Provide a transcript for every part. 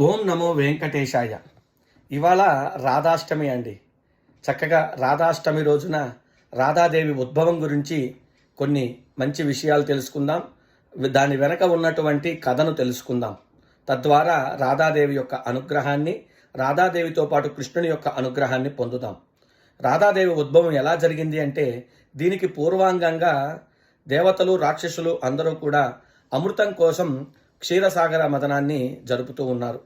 ఓం నమో వెంకటేశాయ. ఇవాళ రాధాష్టమి అండి. చక్కగా రాధాష్టమి రోజున రాధాదేవి ఉద్భవం గురించి కొన్ని మంచి విషయాలు తెలుసుకుందాం. దాని వెనక ఉన్నటువంటి కథను తెలుసుకుందాం. తద్వారా రాధాదేవి యొక్క అనుగ్రహాన్ని రాధాదేవితో పాటు కృష్ణుని యొక్క అనుగ్రహాన్ని పొందుదాం. రాధాదేవి ఉద్భవం ఎలా జరిగింది అంటే దీనికి పూర్వాంగంగా దేవతలు రాక్షసులు అందరూ కూడా అమృతం కోసం క్షీరసాగర మదనాన్ని జరుపుతూ ఉన్నారు.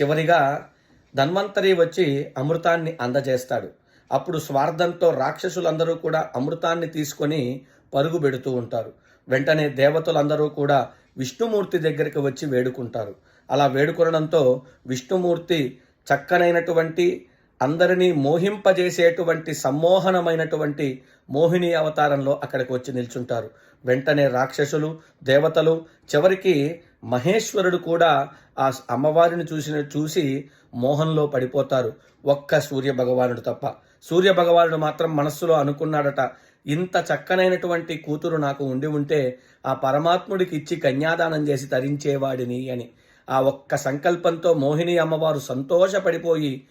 చివరిగా ధన్వంతరి వచ్చి అమృతాన్ని అందజేస్తాడు. అప్పుడు స్వార్థంతో రాక్షసులందరూ కూడా అమృతాన్ని తీసుకొని పరుగు పెడుతూ ఉంటారు. వెంటనే దేవతలందరూ కూడా విష్ణుమూర్తి దగ్గరికి వచ్చి వేడుకుంటారు. అలా వేడుకొనడంతో విష్ణుమూర్తి చక్కనైనటువంటి అందరినీ మోహింపజేసేటువంటి సమ్మోహనమైనటువంటి మోహిని అవతారంలో అక్కడికి వచ్చి నిల్చుంటారు. వెంటనే రాక్షసులు దేవతలు చివరికి మహేశ్వరుడు కూడా ఆ అమ్మవారిని చూసిన చూసి మోహంలో పడిపోతారు. ఒక్క సూర్య భగవానుడు తప్ప. సూర్య భగవానుడు మాత్రం మనస్సులో అనుకున్నాడట ఇంత చక్కనైనటువంటి కూతురు నాకు ఉండి ఉంటే ఆ పరమాత్ముడికి ఇచ్చి కన్యాదానం చేసి తరించేవాడిని అని. ఆ ఒక్క సంకల్పంతో మోహిని అమ్మవారు సంతోషపడిపోయి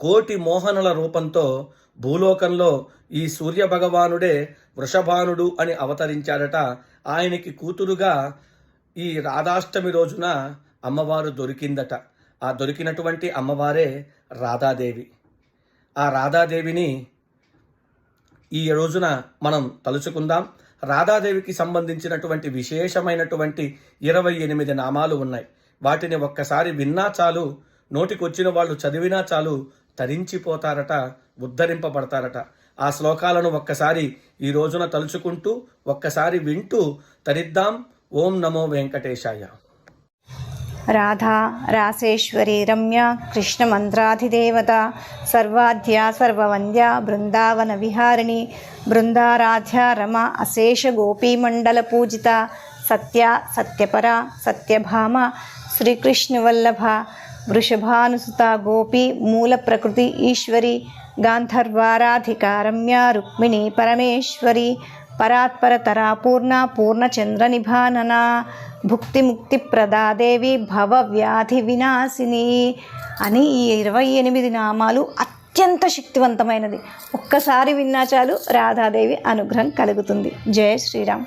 కోటి మోహనుల రూపంతో భూలోకంలో ఈ సూర్య భగవానుడే వృషభానుడు అని అవతరించాడట. ఆయనకి కూతురుగా ఈ రాధాష్టమి రోజున అమ్మవారు దొరికిందట. ఆ దొరికినటువంటి అమ్మవారే రాధాదేవి. ఆ రాధాదేవిని ఈ రోజున మనం తలుచుకుందాం. రాధాదేవికి సంబంధించినటువంటి విశేషమైనటువంటి ఇరవై ఎనిమిది నామాలు ఉన్నాయి. వాటిని ఒక్కసారి విన్నా చాలు నోటికొచ్చిన వాళ్ళు చదివినా చాలు తరించిపోతారట ఉద్ధరింపబడతారట. ఆ శ్లోకాలను ఒక్కసారి ఈ రోజున తలుచుకుంటూ ఒక్కసారి వింటూ తరిద్దాం ఓం నమో వెంకటేశాయ. రాధా రాసేశ్వరి రమ్య కృష్ణమంత్రాధిదేవత సర్వాధ్య సర్వవంద్య బృందావన విహారిణి బృందారాధ్య రమ అశేష గోపీమండల పూజిత సత్య సత్యపర సత్యభామ శ్రీకృష్ణవల్లభ వృషభానుసుత గోపి మూల ప్రకృతి ఈశ్వరి గాంధర్వారాధిక రమ్య రుక్మిణి పరమేశ్వరి పరాత్పరతరా పూర్ణ పూర్ణచంద్ర నిభానన భుక్తి ముక్తి ప్రదాదేవి భవ వ్యాధి వినాశిని అని ఈ ఇరవై ఎనిమిది నామాలు అత్యంత శక్తివంతమైనది. ఒక్కసారి విన్నా చాలు రాధాదేవి అనుగ్రహం కలుగుతుంది. జయ శ్రీరామ్.